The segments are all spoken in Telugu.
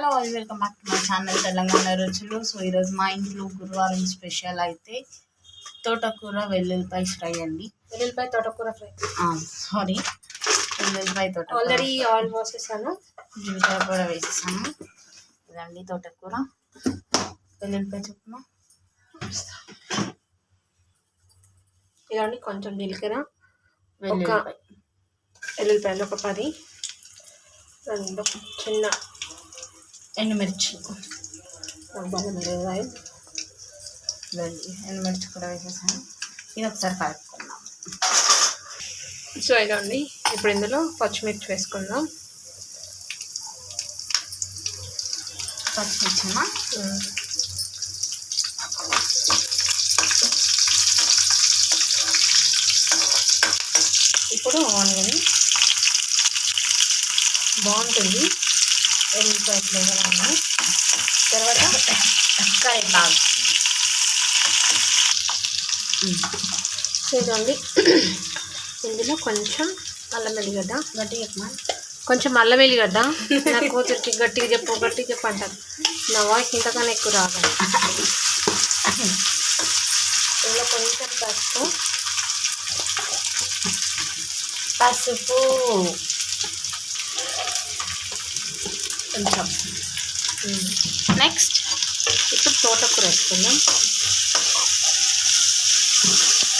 Hello welcome back to my channel Telangana రుచులు సో ఈరోజు మా ఇంట్లో గురువారం స్పెషల్ అయితే తోటకూర వెల్లుల్లిపాయ ఫ్రై అండి. వెల్లుల్లిపాయ తోటకూర ఫ్రై. సారీ వెల్లుల్లిపాయ తోట ఆల్రెడీ ఆయిల్ పోసేసాను. జీలకర్ర కూడా వేసేసాము ఇదండి తోటకూర. వెల్లుల్లిపాయ చొప్పున. ఇదండి కొంచెం జీలకర్ర. వెల్లుల్లిపాయ. వెల్లుల్లిపాయలు ఒక పది. రెండు చిన్న ఎండుమిర్చి. ఆయిల్ ఎండుమిర్చి కూడా వేసేసాము ఇది ఒకసారి కలుపుకుందాం. సో ఇదండి ఇప్పుడు ఇందులో పచ్చిమిర్చి వేసుకుందాం. పచ్చిమిర్చిమా ఇప్పుడు ఆనియన్. బాగుంటుంది. వెల్లుల్లిపాయ ఫ్లేవర్ అన్నీ తర్వాత కరివేపాకు చూడండి ఇందులో కొంచెం అల్లం వెల్లిగడ్డ గట్టిగా చెప్పమా కొంచెం అల్లం వెల్లిగడ్డ నా కూతురికి గట్టిగా చెప్పు గట్టిగా చెప్పు అంటారు. నా వాయిస్ ఇంతకన్నా ఎక్కువ రాదు. ఇందులో కొంచెం పసుపు. పసుపు. కొంచెం. నెక్స్ట్ ఇప్పుడు తోటకూర వేసుకుందాం.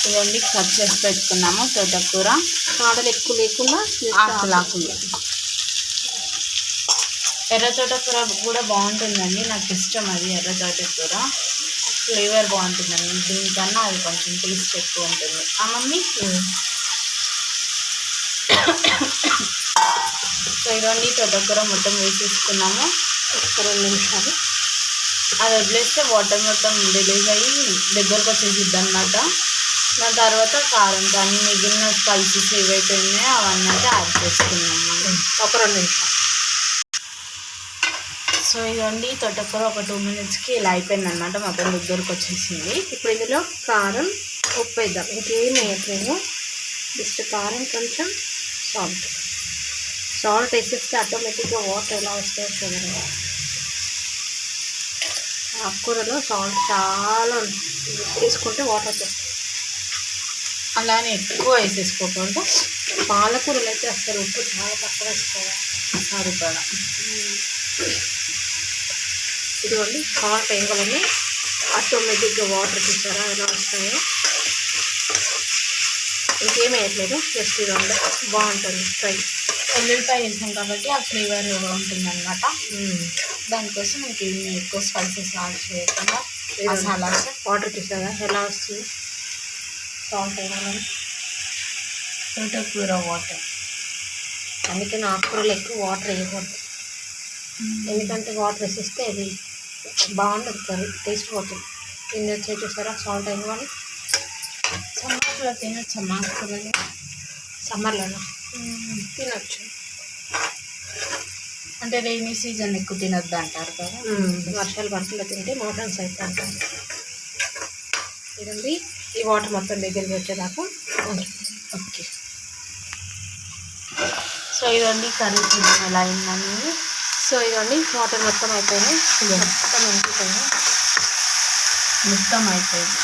ఇదండి కట్ చేసి పెట్టుకున్నాము తోటకూర. కాడలు ఎక్కువ లేకుండా ఆకులు ఆకులు ఎర్ర తోటకూర కూడా బాగుంటుందండి. నాకు ఇష్టం అది ఎర్ర తోటకూర. ఫ్లేవర్ బాగుంటుందండి. దీనికన్నా అది కొంచెం టేస్ట్ ఎక్కువ ఉంటుంది. ఆ మమ్మీ? సో ఇదండి తోటకూర మొత్తం వేసేసుకున్నాము. ఒక రెండు నిమిషాలు. అది వదిలేస్తే వాటర్ మొత్తం రిలీజ్ అయ్యి దగ్గరకు వచ్చేసిద్ది అనమాట దాని తర్వాత కారం కానీ మిగిలిన స్పైసెస్ ఏవైతే ఉన్నాయో అవన్నీ అయితే యాడ్ చేసుకున్నాం మనం. ఒక రెండు నిమిషాలు. సో ఇదండి తోటకూర ఒక టూ మినిట్స్కి ఇలా అయిపోయింది అనమాట మొత్తం దగ్గరకు వచ్చేసింది. ఇప్పుడు ఇందులో కారం ఉప్పు వేద్దాం. ఇంకేం వేయట్లేదు. జస్ట్ కారం కొంచెం సాల్ట్. సాల్ట్ వేసేస్తే ఆటోమేటిక్గా వాటర్ ఎలా వస్తాయో చూడండి. ఆకుకూరలో సాల్ట్ చాలా వేసుకుంటే వాటర్ వచ్చేస్తాయి అలానే ఎక్కువ వేసేసుకోకూడదు పాలకూరలు అయితే అసలు ఉప్పు చాలా తక్కువ వేసుకోవాలి. సరిపడా ఇదిగోండి సాల్ట్ వేయగలని ఆటోమేటిక్గా వాటర్ చూసారా ఎలా వస్తాయో. ఇంకేం వేయట్లేదు జస్ట్ ఇదండి బాగుంటుంది ఫ్రై వెల్లుల్లిపాయ వేసాం కాబట్టి ఆ ఫ్లేవర్ ఉంటుంది అనమాట దానికోసం ఇంకేమి ఎక్కువ స్పైసెస్ యాడ్ చేయకుండా మసాలాస్ వాటర్ చూసారా ఎలా వస్తుంది? సాల్ట్ వేయగలని తోటకూర వాటర్. అందుకే నా ఆకుకూరలు ఎక్కువ వాటర్ వేయకూడదు. ఎందుకంటే వాటర్ వేసేస్తే అది బాగుంటుంది కర్రీ టేస్ట్ పోతుంది. దీన్ని వచ్చే చూసారా? సాల్ట్ అయిన వాళ్ళు. సమ్మర్లో తినచ్చమ్మా కూరలు సమ్మర్లోనా? తినొచ్చు. అంటే రైనీ సీజన్ ఎక్కువ తినొద్దు అంటారు కదా. వర్షాలు పడుతుందో తింటే మోషన్స్ అయితే అంటారు ఇదండి. ఈ వాటర్ మొత్తం దగ్గరికి వచ్చేదాకా ఓకే. సో ఇదండి కర్రీ చూద్దాం ఎలా అయిందని సో ఇదండి వాటర్ మొత్తం అయిపోయినాయి. మొత్తం ఎండిపోయినాయి మొత్తం అయిపోయింది.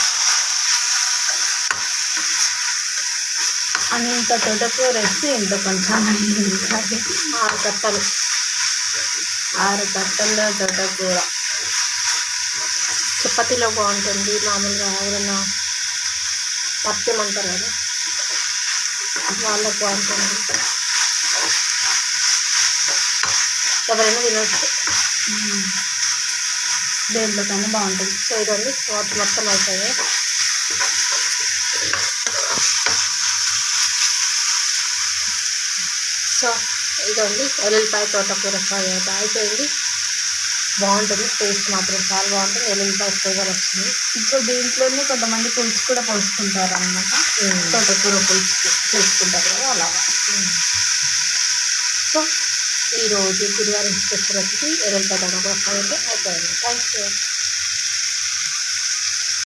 అంత తోటకూర వేస్తే ఇంత కొంచెం కర్రీ ఆరు కట్టలు. ఆరు కట్టల్లో తోటకూర చపాతీలో బాగుంటుంది. మామూలుగా ఎవరైనా పత్యం అంటారు కదా? వాళ్ళకి బాగుంటుంది. ఎవరైనా తినొచ్చు. దేంట్లోకైనా బాగుంటుంది. సో ఇదండి. వాటర్ మొత్తం అయిపోయాయి. సో ఇదండి. ఎల్లుల్లిపాయ తోటకూర ఫ్రై అయితే అయిపోయింది. బాగుంటుంది. టేస్ట్ మాత్రం చాలా బాగుంటుంది. ఎల్లుల్లిపాయ ఫ్లేవర్ వస్తుంది. ఇప్పుడు దీంట్లోనే కొంతమంది పులుసు కూడా పోసుకుంటారు అనమాట తోటకూర పులుసు చేసుకుంటారు కదా అలాగా సో ఈరోజు గురువారం స్పెషల్ వచ్చి ఎల్లుల్లిపాయ తోటకూర ఫ్రై అయితే అయిపోయింది. Thank you